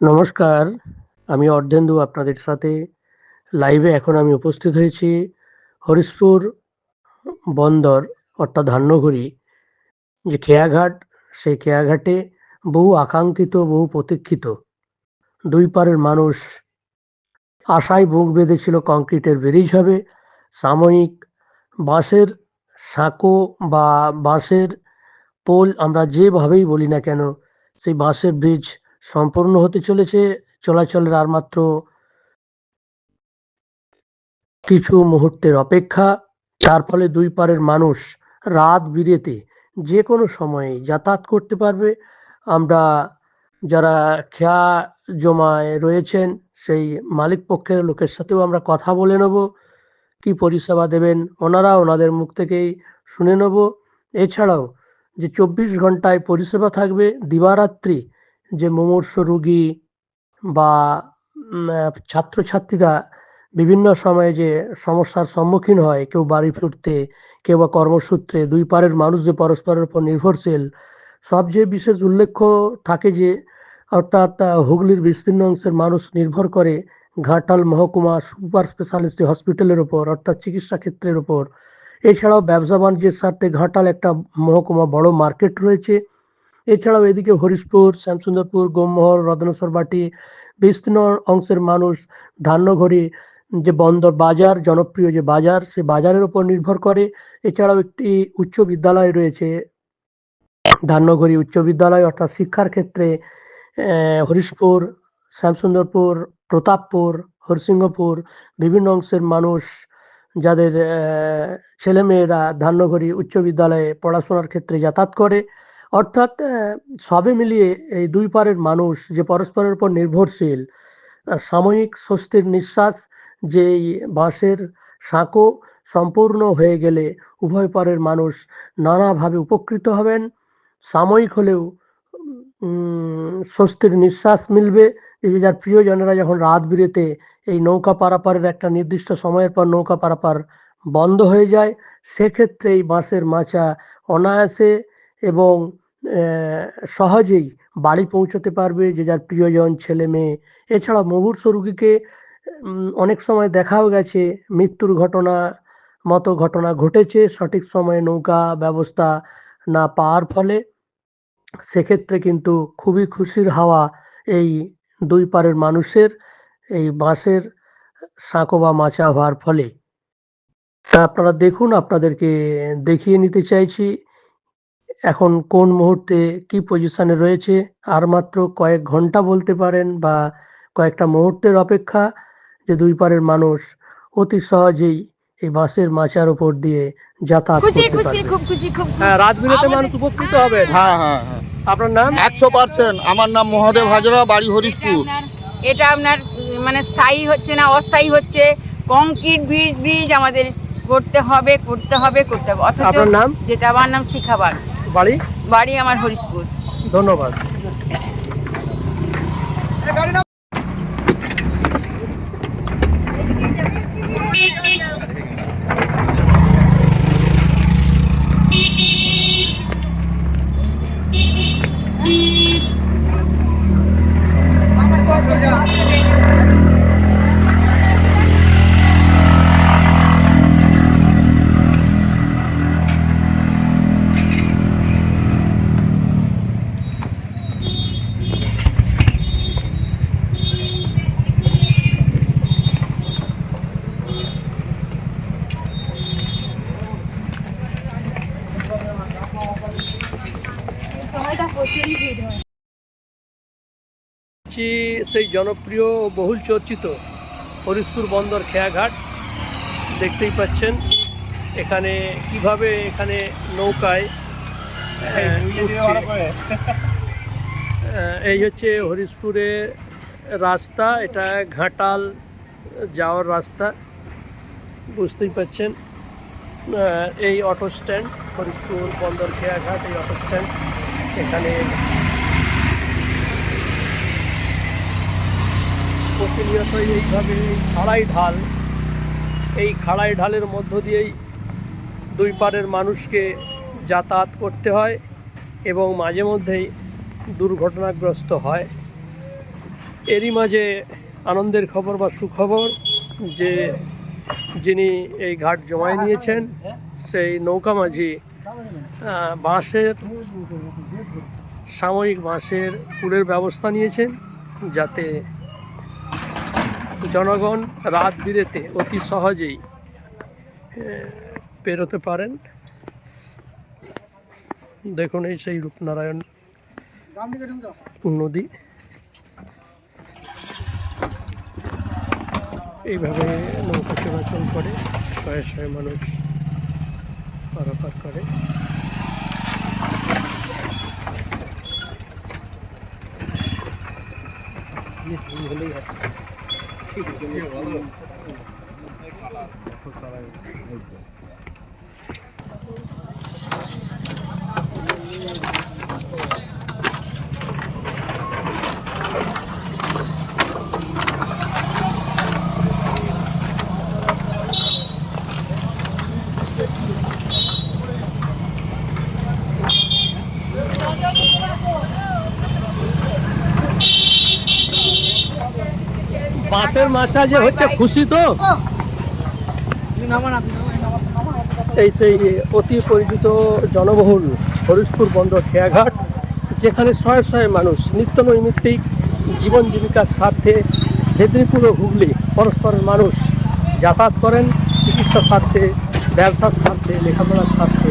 নমস্কার, আমি অর্ধেন্দু আপনাদের সাথে লাইভে এখন আমি উপস্থিত হয়েছি হরিশপুর বন্দর, অর্থাৎ ধান্যঘড়ি যে খেয়াঘাট, সেই খেয়াঘাটে বহু আকাঙ্ক্ষিত, বহু প্রতীক্ষিত। দুই পারের মানুষ আশায় বুক বেঁধেছিল কংক্রিটের ব্রিজ হবে, সাময়িক বাঁশের সাঁকো বা বাঁশের পোল আমরা যেভাবেই বলি না কেন, সেই বাঁশের ব্রিজ সম্পূর্ণ হতে চলেছে, চলাচলের আর মাত্র কিছু মুহূর্তের অপেক্ষা। তার ফলে দুই পারের মানুষ রাত বিরেতে যে কোনো সময়ে যাতায়াত করতে পারবে। আমরা যারা খেয়া জমায় রয়েছেন, সেই মালিক পক্ষের লোকের সাথেও আমরা কথা বলে নেব। কি পরিষেবা দেবেন? ওনারা ওনাদের মুখ থেকেই শুনে নেব। এছাড়াও যে চব্বিশ ঘন্টায় পরিষেবা থাকবে দিবারাত্রি, যে মুমূর্ষ রুগী বা ছাত্রছাত্রীরা বিভিন্ন সময়ে যে সমস্যার সম্মুখীন হয়, কেউ বাড়ি ফিরতে, কেউ বা কর্মসূত্রে, দুই পারের মানুষ যে পরস্পরের উপর নির্ভরশীল সবচেয়ে বিশেষ উল্লেখ্য থাকে যে, অর্থাৎ হুগলির বিস্তীর্ণ অংশের মানুষ নির্ভর করে ঘাটাল মহকুমা সুপার স্পেশালিস্ট হসপিটালের উপর অর্থাৎ চিকিৎসা ক্ষেত্রের উপর এছাড়াও ব্যবসা বাণিজ্যের স্বার্থে ঘাটাল একটা মহকুমা বড় মার্কেট রয়েছে। এছাড়াও এদিকে হরিশপুর, শ্যামসুন্দরপুর গোমমোহর রত্নেশ্বর বাটি, বিস্তীর্ণ অংশের মানুষ ধান্যঘড়ি যে বন্দর বাজার, জনপ্রিয় যে বাজার, সে বাজারের উপর নির্ভর করে। এছাড়াও একটি উচ্চ বিদ্যালয় রয়েছে। ধান্যঘড়ি উচ্চ বিদ্যালয়, অর্থাৎ শিক্ষার ক্ষেত্রে হরিশপুর, শ্যামসুন্দরপুর প্রতাপপুর, হরসিংহপুর, বিভিন্ন অংশের মানুষ যাদের ছেলেমেয়েরা ধান্যঘড়ি উচ্চ বিদ্যালয়ে পড়াশোনার ক্ষেত্রে যাতায়াত করে। অর্থাৎ সবে মিলিয়ে এই দুই পারের মানুষ যে পরস্পরের উপর নির্ভরশীল সাময়িক স্বস্তির নিঃশ্বাস যে এই বাঁশের সাঁকো সম্পূর্ণ হয়ে গেলে উভয় পারের মানুষ নানাভাবে উপকৃত হবেন। সাময়িক হলেও স্বস্তির নিঃশ্বাস মিলবে। এই যে যার প্রিয়জনেরা যখন রাত বিরেতে এই নৌকা পারাপারের একটা নির্দিষ্ট সময়ের পর নৌকা পারাপার বন্ধ হয়ে যায় সেক্ষেত্রে এই বাঁশের মাচা অনায়াসে এবং সহজেই বাড়ি পৌঁছতে পারবে যে যার প্রিয়জন ছেলে মেয়ে। এছাড়া মুমূর্ষ রুগীকে অনেক সময় দেখাও গেছে, মৃত্যুর ঘটনা মতো ঘটনা ঘটেছে, সঠিক সময়ে নৌকা ব্যবস্থা না পাওয়ার ফলে। সেক্ষেত্রে কিন্তু খুবই খুশির হাওয়া এই দুই পারের মানুষের এই বাঁশের সাঁকো বা মাচা হওয়ার ফলে। তা আপনারা দেখুন আপনাদেরকে দেখিয়ে নিতে চাইছি এখন কোন মুহূর্তে কি পজিশনে রয়েছে আর মাত্র কয়েক ঘণ্টা বলতে পারেন বা কয়েকটা মুহূর্তের অপেক্ষা যে দুই পারের মানুষ অতি সহজেই এই বাঁশের মাচার উপর দিয়ে যাতায়াত খুশি করতে খুশি পারবে। খুব খুশি খুব হ্যাঁ রাত মানুষ উপকৃত হবে। হ্যাঁ হ্যাঁ হ্যাঁ। আপনার নাম? একশো পার্সেন্ট। আমার নাম মহাদেব হাজরা বাড়ি হরিশপুর। এটা আপনার- মানে স্থায়ী হচ্ছে না অস্থায়ী হচ্ছে। কংক্রিট ব্রিজ ব্রিজ আমাদের করতে হবে করতে হবে করতে হবে। অথচ আপনার নাম? যেটা আমার নাম শিখাবাগ বাড়ি? বাড়ি আমার হরিশপুর। ধন্যবাদ। সময়টা হচ্ছে সেই জনপ্রিয় ও বহুল চর্চিত হরিশপুর বন্দর খেয়াঘাট। দেখতেই পাচ্ছেন এখানে কীভাবে এখানে নৌকায় এই হচ্ছে হরিশপুরে রাস্তা এটা ঘাটাল যাওয়ার রাস্তা। বুঝতেই পাচ্ছেন এই অটো স্ট্যান্ড হরিশপুর বন্দর খেয়াঘাট এই অটো স্ট্যান্ড। এখানে প্রতিনিয়তই এইভাবে এই খাড়াই ঢাল, এই খাড়াই ঢালের মধ্য দিয়েই দুই পারের মানুষকে যাতায়াত করতে হয় এবং মাঝে মধ্যেই দুর্ঘটনাগ্রস্ত হয়। এরই মাঝে আনন্দের খবর বা সুখবর যে যিনি এই ঘাট জমায় নিয়েছেন, সেই নৌকা মাঝি বাঁশের, সাময়িক বাঁশের পুরের ব্যবস্থা নিয়েছেন যাতে জনগণ রাত বিরেতে অতি সহজেই পেরোতে পারেন। দেখুন এই সেই রূপনারায়ণ নদী। এইভাবে নৌকা চলাচল করে শয়ে শয়ে মানুষ পারাপার করে। Thank you. বাঁশের মাচা যে হচ্ছে খুশি তো? এই সেই অতি পরিচিত জনবহুল হরিশপুর বন্দর খেয়াঘাট, যেখানে শয়ে শয়ে মানুষ নিত্য নৈমিত্তিক জীবন জীবিকার স্বার্থে মেদিনীপুর ও হুগলি পরস্পরের মানুষ যাতায়াত করেন, চিকিৎসার স্বার্থে, ব্যবসার স্বার্থে, লেখাপড়ার স্বার্থে।